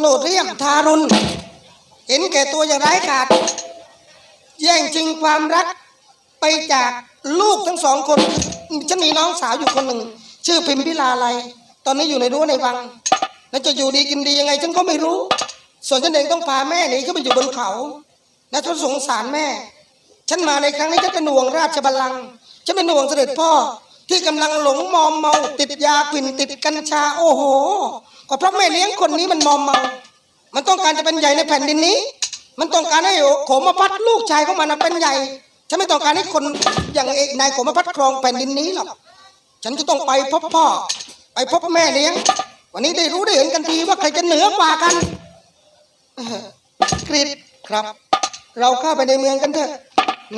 โหดเหี้ยมทารุณ เห็นแก่ตัวอย่างร้ายกาจแย่งชิงความรักไปจากลูกทั้งสองคนฉันมีน้องสาวอยู่คนหนึ่ง ชื่อพิมพิลาไลยตอนนี้อยู่ในรั้วในวัง แล้วจะอยู่ดีกินดียังไงฉันก็ไม่รู้ ส่วนฉันเองต้องพาแม่หนีขึ้นไปอยู่บนเขาและฉันสงสารแม่ ฉันมาในครั้งนี้ฉันเป็นห่วงราชบัลลังก์ฉันเป็นห่วงเสด็จพ่อที่กำลังหลงมอมเมาติดยาฝิ่นติดกัญชาโอ้โห ก็เพราะแม่เลี้ยงคนนี้มันมอมเมา มันต้องการจะเป็นใหญ่ในแผ่นดินนี้ มันต้องการให้โขมพัดลูกชายของมันะเป็นใหญ่ฉันไม่ต้องการให้คนอย่างเอกนายโขมพัดครองแผ่นดินนี้หรอกฉันจะต้องไปพบพ่อ ไปพบแม่เลี้ยง วันนี้ได้รู้ได้เห็นกันทีว่าใครจะเหนือกว่ากันกรีดครับ เราเข้าไปในเมืองกันเถอะ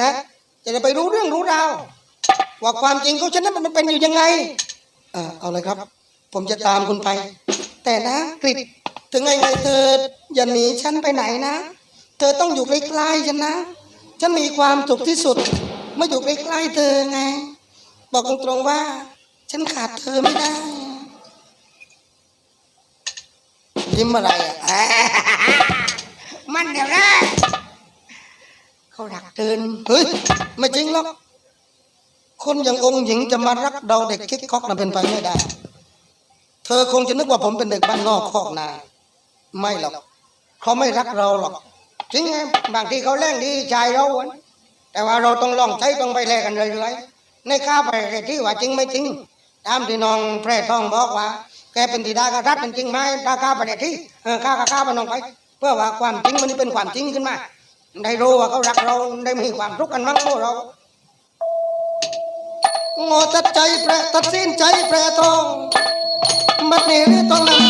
นะจะได้ไปรู้เรื่องรู้ราวว่าความจริงของฉันนั้นมันเป็นอยู่ยังไง เออเอาเลยครับ ผมจะตามคุณไป แต่นะกริดถึงไงไงเธออย่าหนีฉันไปไหนนะ เธอต้องอยู่ใกล้ๆฉันนะ ฉันมีความสุขที่สุดเมื่ออยู่ใกล้ๆเธอไง บอกตรงๆว่า ฉันขาดเธอไม่ได้ยิ้มอะไรอะมันเดี๋ยวนะเขารักเธอเฮ้ยไม่จริงหรอกคนอย่างองค์หญิงจะมารักเราเด็กคิกคอกน่ะเป็นไปไม่ได้เธอคงจะนึกว่าผมเป็นเด็กบ้านนอกคอกนา ไม่หรอกเขาไม่รักเราหรอกจริงไงบางทีเขาแรงดีใจเราแต่ว่าเราต้องลองใช้ต้องไปแลกกันเรื่อยๆในข้าไปที่ว่าจริงไม่จริง ตามที่น้องแพร่ทองบอกว่า แกเป็นธิดากษัตริย์เป็นจริงไหมถ้าข้าไปที่ข้าข้าข้ามันน้องไป เพื่อว่าความจริงมันเป็นความจริงขึ้นมาได้รู้ว่าเขารักเราได้มีความสุขกันมั้งพวกเราโง่ตัดใจแปรตัดสินใจแปรทอง บัดนี้หรือต้องนำ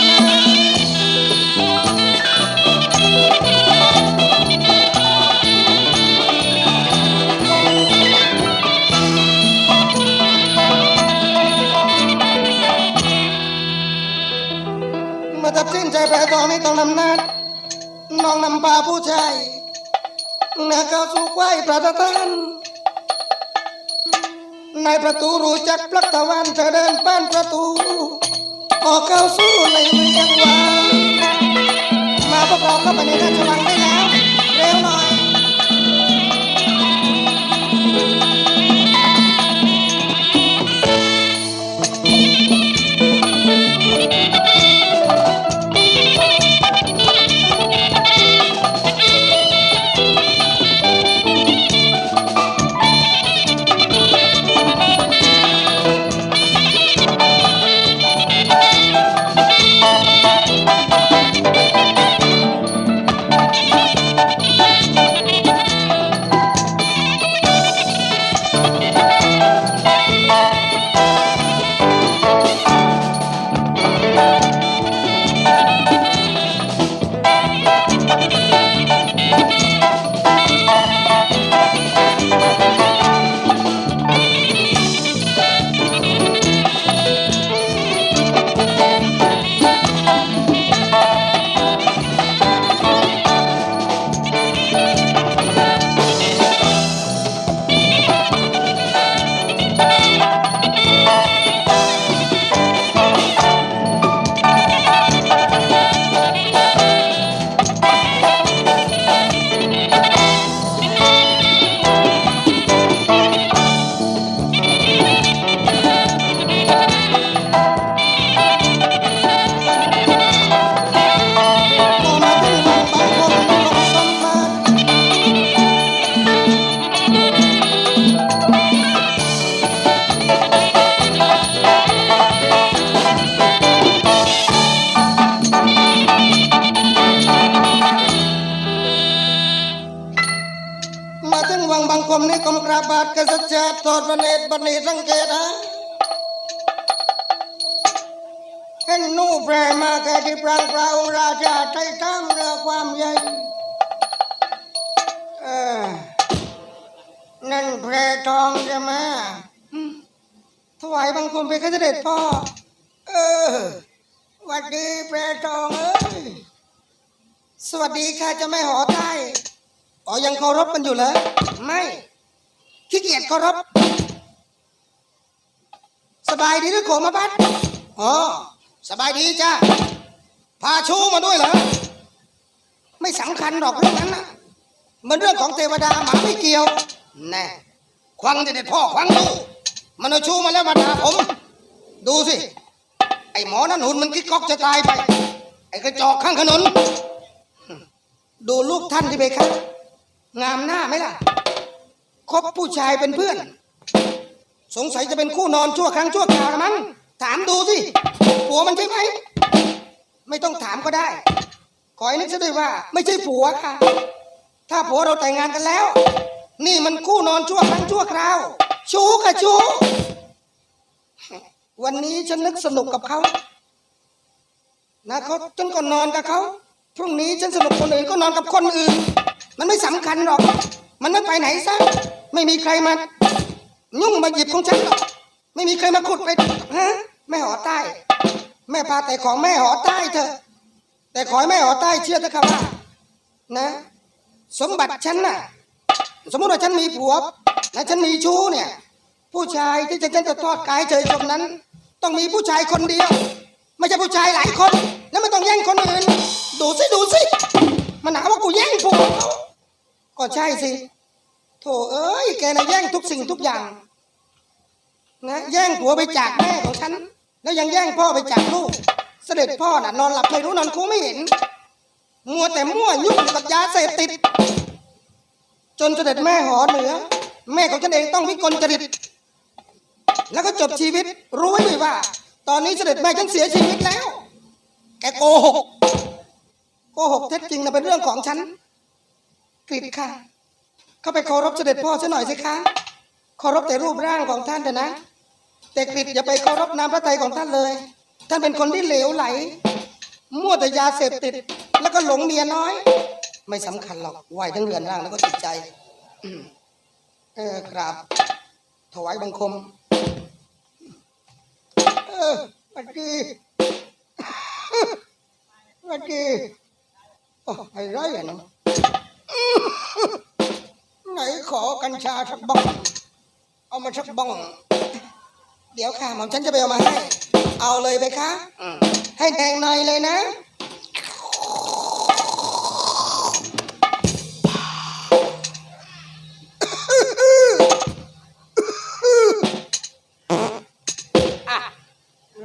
มื่อตัดสินใจแปรทองนี่ต้องนำนัดน้องนำพาผู้ชายนาเข้าสู่ควายประทานในประตูรู้จักปลักตะวันจะเดินป้านประตู ออกเข้าสู่ในเมืองวาง เกตฮะเห็นหนูแปรมาแก่ที่ปรางปราองค์ราชาไทยทั้งเรือความใหญ่เออนั่นแพรทองใช่ไหมอืมถวายบังคมไปข้าเสด็จพ่อ เออสวัสดีแพรทองเอ้ยสวัสดีค่ะเจะไม่หอใต้อ๋อยังเคารพกันอยู่เหรอไม่ขี้เกียจเคารพ สบายดีหรือโขมาบัดอ๋อสบายดีจ้าพาชูมาด้วยเหรอ ไม่สำคัญหรอกเรื่องนั้นนะมันเรื่องของเทวดาหมาไม่เกี่ยว แน่ ควังจะเด็ดพ่อควังดูมันเอาชูมาแล้วมาด่าผม ดูสิ ไอ้หมอนั่นหุ่นมันกิ๊กก๊อกจะตายไป ไอ้กระจอกข้างถนน ดูลูกท่านที่เบครับ งามหน้าไหมล่ะ คบผู้ชายเป็นเพื่อน สงสัยจะเป็นคู่นอนชั่วครั้งชั่วคราวละมั้งถามดูสิผัวมันใช่ไหม ไม่ต้องถามก็ได้ ขอให้นึกซะด้วยว่า ไม่ใช่ผัวค่ะ ถ้าผัวเราแต่งงานกันแล้ว นี่มันคู่นอนชั่วครั้งชั่วคราว ชู้ค่ะชู้วันนี้ฉันนึกสนุกกับเขา นะเขาฉันก็นอนกับเขาพรุ่งนี้ฉันสนุกคนอื่นก็นอนกับคนอื่น มันไม่สำคัญหรอก มันไม่ไปไหนซะไม่มีใครมา ยุ่งมาหยิบของฉันหรอกไม่มีใครมาขุดไปฮะแม่หอใต้ แม่พาแต่ของแม่หอใต้เถอะ แต่ขอให้แม่หอใต้เชื่อเถอะครับว่านะ สมบัติฉันน่ะ สมมติว่าฉันมีผัวและฉันมีชู้เนี่ย ผู้ชายที่จะฉันจะทอดกายเฉยชมนั้น ต้องมีผู้ชายคนเดียว ไม่ใช่ผู้ชายหลายคน แล้วไม่ต้องแย่งคนอื่นดูสิดูสิมันหาว่ากูแย่งผัวก็ใช่สิ โถเอ้ยแกนะแย่งทุกสิ่งทุกอย่างนะแย่งผัวไปจากแม่ของฉัน แล้วยังแย่งพ่อไปจากลูก เสด็จพ่อน่ะนอนหลับไม่รู้นอนคุ้ไม่เห็น มัวแต่มั่วยุ่งกับยาเสพติด จนเสด็จแม่หอเหนือ แม่ของฉันเองต้องวิกลจริต แล้วก็จบชีวิตรู้ไว้เลยว่า ตอนนี้เสด็จแม่ฉันเสียชีวิตแล้ว แกโกหกโกหกเท็จจริงนะเป็นเรื่องของฉันกริดค่ะ เข้าไปเคารพเสด็จพ่อซะหน่อยสิคะเคารพแต่รูปร่างของท่านเถอะนะ แต่กริดอย่าไปเคารพน้ำพระทัยของท่านเลย ท่านเป็นคนที่เหลวไหล มั่วแต่ยาเสพติด แล้วก็หลงเมียน้อย ไม่สำคัญหรอกไหวทั้งเรือนร่างแล้วก็จิตใจเออกราบถวายบังคม เออสวัสดีสวัสดีโอ้ไอ้ไรอะเนาะ ไหนขอกัญชาสักบ้อง เอามาสักบ้อง เดี๋ยวค่ะหม่อมฉันจะไปเอามาให้ เอาเลยไปคะอืมให้แดงหน่อยเลยนะ อะ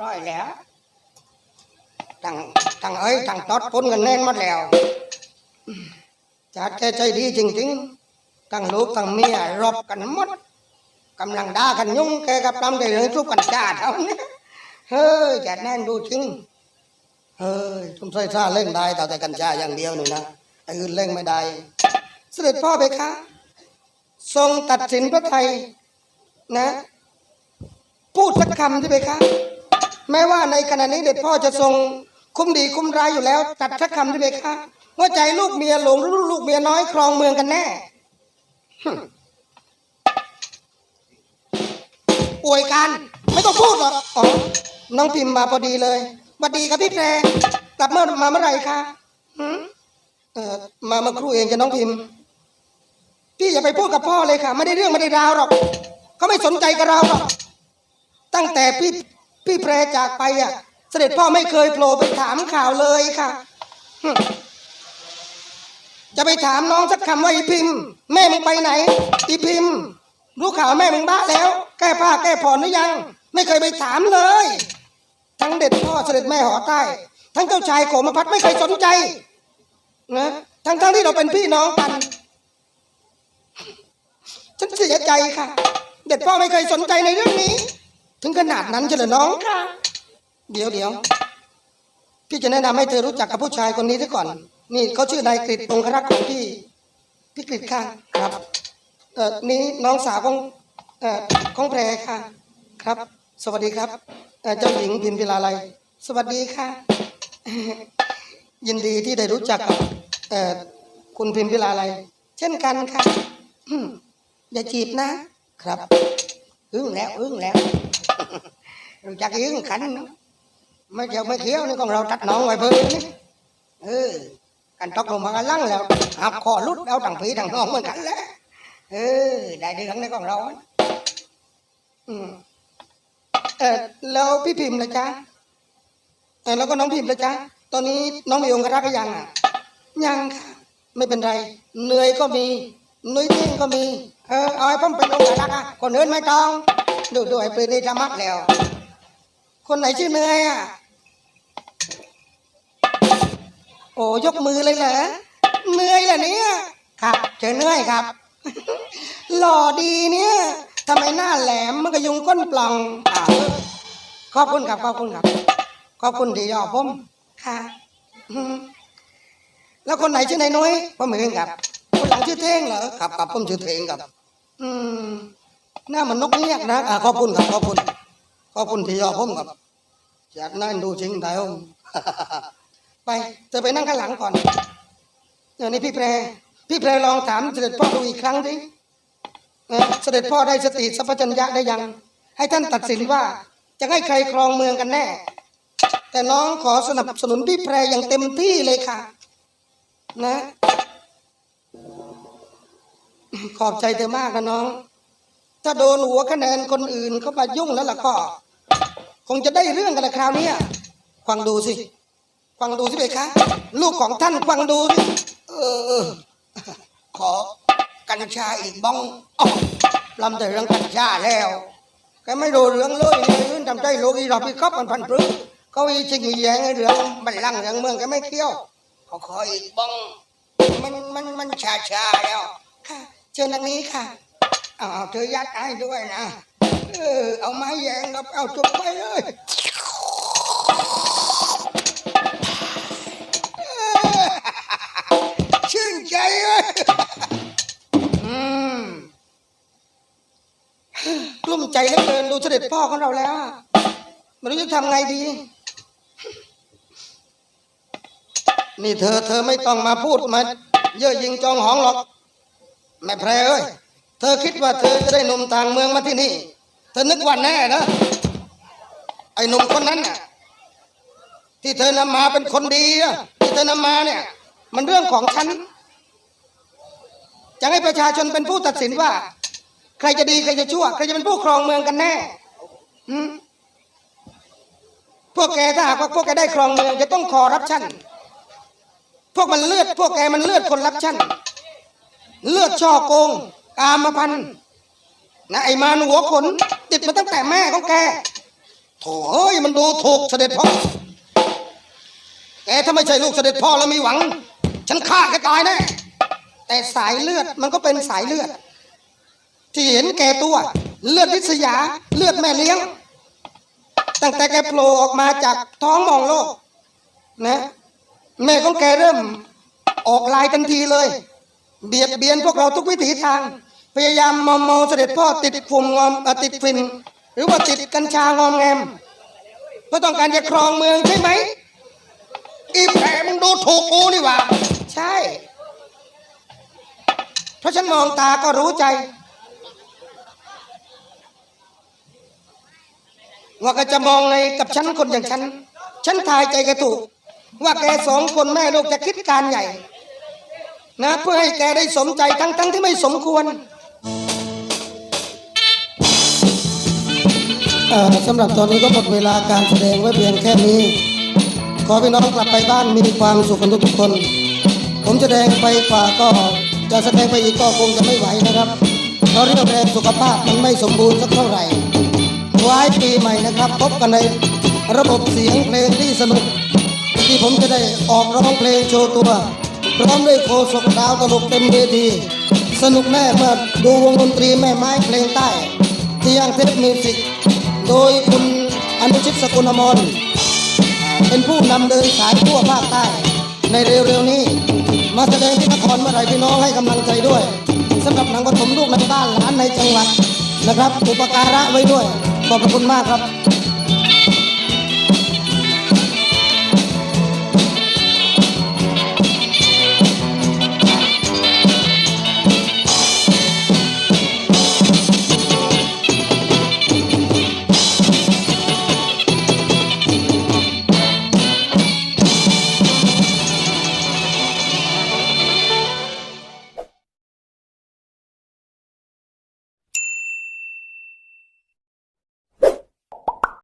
ร้อยแล้วตั้งตั้งเอ้ยตั้งตอดพ้นกันแน่นหมดแล้วจัดแกใจดีจริง ๆ ตั้งลูกตั้งเมียรบกันหมดกำลังด่ากันยุ่งแกกับตำได้เลยทุกกันจ้าเท่านี้เฮ้ยจัดแน่นดูจริงเฮ้ยทุ่มใส่ซ่าเล่นได้แต่แต่กัญชาอย่างเดียวนี่นะไอ้อื่นเล่นไม่ได้ เสด็จพ่อไปคะทรงตัดสินพระไทยนะ พูดสักคำที่ไปคะแม้ว่าในขณะนี้เด็ดพ่อจะทรงคุ้มดีคุ้มร้ายอยู่แล้ว ตัดสักคำที่ไปคะว่าใจลูกเมียหลงหรือลูกเมียน้อยครองเมืองกันแน่ ฮึ่มป่วยกัน ไม่ต้องพูดหรอกอ๋อน้องพิมพ์มาพอดีเลยสวัสดีครับพี่แพรกลับเมื่อมาเมื่อไหร่คะหืมเออมาเมื่อครู่เองจะน้องพิมพ์ พี่อย่าไปพูดกับพ่อเลยค่ะ ไม่ได้เรื่องไม่ได้ราวหรอกเขาไม่สนใจกับเราหรอกตั้งแต่พี่พี่แพรจากไปอะ เสด็จพ่อไม่เคยโผล่ไปถามข่าวเลยค่ะ จะไปถามน้องสักคำว่าอีพิมพ์ แม่มึงไปไหน อีพิมพ์รู้ข่าวแม่มึงบ้าแล้ว แก้ผ้าแก้ผ่อนหรือยัง ไม่เคยไปถามเลย ทั้งเด็ดพ่อเสด็จแม่หอใต้ ทั้งเจ้าชายโขมพัดไม่เคยสนใจนะทั้งทั้งที่เราเป็นพี่น้องกัน ฉันเสียใจค่ะ เด็ดพ่อไม่เคยสนใจในเรื่องนี้ ถึงขนาดนั้นเฉลยน้องค่ะ เดี๋ยวเดี๋ยวพี่จะแนะนำให้เธอรู้จักกับผู้ชายคนนี้ซะก่อน นี่เขาชื่อนายกฤษองครักษ์ของพี่พี่กฤษค่ะครับเอ่อนี่น้องสาวของเอ่อของแพรค่ะ ครับ สวัสดีครับเอ่อเจ้าหญิงพิมพิลาไลยสวัสดีค่ะ ยินดีที่ได้รู้จักกับเอ่อคุณพิมพิลาไลยเช่นกันค่ะอืมอย่าจีบนะ ครับอึ้งแล้วอึ้งแล้วรู้จักอึ้งขันเนอะไม่เจียวไม่เคี้ยวนี่ของเราตัดน้องไว้เพิ่มนี่เออ กันตกลงมากันลังแล้วหักคอลุดเอาทั้งผีทั้งน้องเหมือนกันแหล้วเออได้เดืองในของเราอืมเออแล้วพี่พิมพ์ละจ๊ะเออแล้วก็น้องพิมพ์ละจ๊ะตอนนี้น้องมีองค์รักหรือยังอะยังค่ะไม่เป็นไรเหนื่อยก็มีนุ้ยเท่งก็มีเออเอาให้ผมเป็นองค์รักอะคนอื่นไม่ต้องดูด้วยปืนนี่จะมักแล้ว คนไหนชื่อเหนื่อยอะ โอ้ยกมือเลยเหรอเหนื่อยเหรอเนี่ยครับเจอเหนื่อยครับ หล่อดีเนี่ยทำไมหน้าแหลมมันก็ยุงก้นปล่องอ้าวขอบคุณครับขอบคุณครับขอบคุณที่ยอมผมค่ะอืมแล้วคนไหนชื่อนายนุ้ยผมเหมือนครับคนหลังชื่อเท่งเหรอครับครับผมชื่อเท่งครับ อืมหน้าเหมันนกเงียกนะอ่าขอบคุณครับขอบคุณขอบคุณที่ยอมผมครับจากนั้นดูจริงได้ผม ไป เธอไปนั่งข้างหลังก่อนเดี๋ยวนี้พี่แพร พี่แพรลองถามเสด็จพ่อดูอีกครั้งดิเสด็จพ่อได้สติสัพพัญญะได้ยัง ให้ท่านตัดสินว่าจะให้ใครครองเมืองกันแน่ แต่น้องขอสนับสนุนพี่แพรอย่างเต็มที่เลยค่ะ นะ ขอบใจเธอมากนะน้อง ถ้าโดนหัวคะแนนคนอื่นเข้ามายุ่งแล้วล่ะก็ คงจะได้เรื่องกันละคราวนี้ฟังดูสิ ฟังดูสิเบคะลูกของท่านฟังดูสิเออ ขอกัญชาอีกบ้องอลำแต่เรื่องกัญชาแล้วแกไม่รู้เรื่องเลยนี่ทำใจลูกอีรอบพี่ครอบมันพันปรื้อเขาอีชิงแยงเรื่องบัลลังเรื่องเมืองแกไม่เกี่ยวขอขออีกบ้องมันมันมันชาชาแล้วค่ะเชิญทางนี้ค่ะอาเอเธอยัดให้ด้วยนะเออเอาไม้แยงแล้วเอาจุกไปเลย ใจเหลือเกินดูเสด็จพ่อของเราแล้วไม่รู้จะทำไงดี นี่เธอ เธอไม่ต้องมาพูดมาเย่อหยิงจองหองหรอกแม่แพรเอ้ย เธอคิดว่าเธอจะได้หนุ่มต่างเมืองมาที่นี่ เธอนึกว่าแน่นะไอ้หนุ่มคนนั้นน่ะที่เธอนำมาเป็นคนดีอะที่เธอนำมาเนี่ย มันเรื่องของฉันจะให้ประชาชนเป็นผู้ตัดสินว่า ใครจะดีใครจะชั่ว ใครจะเป็นผู้ครองเมืองกันแน่พวกแกถ้าหากว่าพวกแกได้ครองเมืองจะต้องคอรับชั่น พวกมันเลือด พวกแกมันเลือดคนรับชั่น เลือดช่อโกง กามพันนะไอ้มารหัวขน ติดมาตั้งแต่แม่ของแกโถ่เอ้ยมันดูถูกเสด็จพ่อ แกถ้าไม่ใช่ลูกเสด็จพ่อแล้วมีหวัง ฉันฆ่าแกตายแน่แต่สายเลือดมันก็เป็นสายเลือด ที่เห็นแก่ตัว เลือดลิษยา เลือดแม่เลี้ยง ตั้งแต่แกโผล่ออกมาจากท้องมองโลก นะ แม่ของแกเริ่มออกลายทันทีเลย เบียดเบียนพวกเราทุกวิถีทาง พยายามมอมเมาเสด็จพ่อติดฝุ่มงอมอติดฟิน หรือว่าติดกัญชางอมแงมเพื่อต้องการจะครองเมืองใช่ไหมอีแผลมึงดูถูกกูนี่หว่า ใช่ เพราะฉันมองตาก็รู้ใจ ว่าแกจะมองไงกับฉันคนอย่างฉัน ฉันทายใจแกถูก ว่าแกสองคนแม่ลูกจะคิดการใหญ่ นะเพื่อให้แกได้สมใจทั้งทั้งที่ไม่สมควรสำหรับตอนนี้ก็หมดเวลาการแสดงไว้เพียงแค่นี้ ขอพี่น้องกลับไปบ้านมีความสุขกันทุกๆคน ผมแสดงไปกว่าก็จะแสดงไปอีกก็คงจะไม่ไหวนะครับเพราะเรื่องแรงสุขภาพมันไม่สมบูรณ์สักเท่าไหร่ ไว้ปีใหม่นะครับ พบกันในระบบเสียงเพลงที่สนุก ที่ผมจะได้ออกร้องเพลงโชว์ตัว พร้อมด้วยโคศกดาวตลกเต็มเวที สนุกแน่เมื่อดูวงดนตรีแม่ไม้เพลงใต้ ที่ยังเทปมิวสิกโดยคุณอนุชิตสกุลอมรเป็นผู้นำเดินสายทั่วภาคใต้ ในเร็วๆนี้ มาแสดงที่นครเมื่อไรพี่น้องให้กำลังใจด้วยสำหรับหนังปฐมลูกในบ้านหลานในจังหวัดนะครับอุปการะไว้ด้วย ขอบคุณมากครับ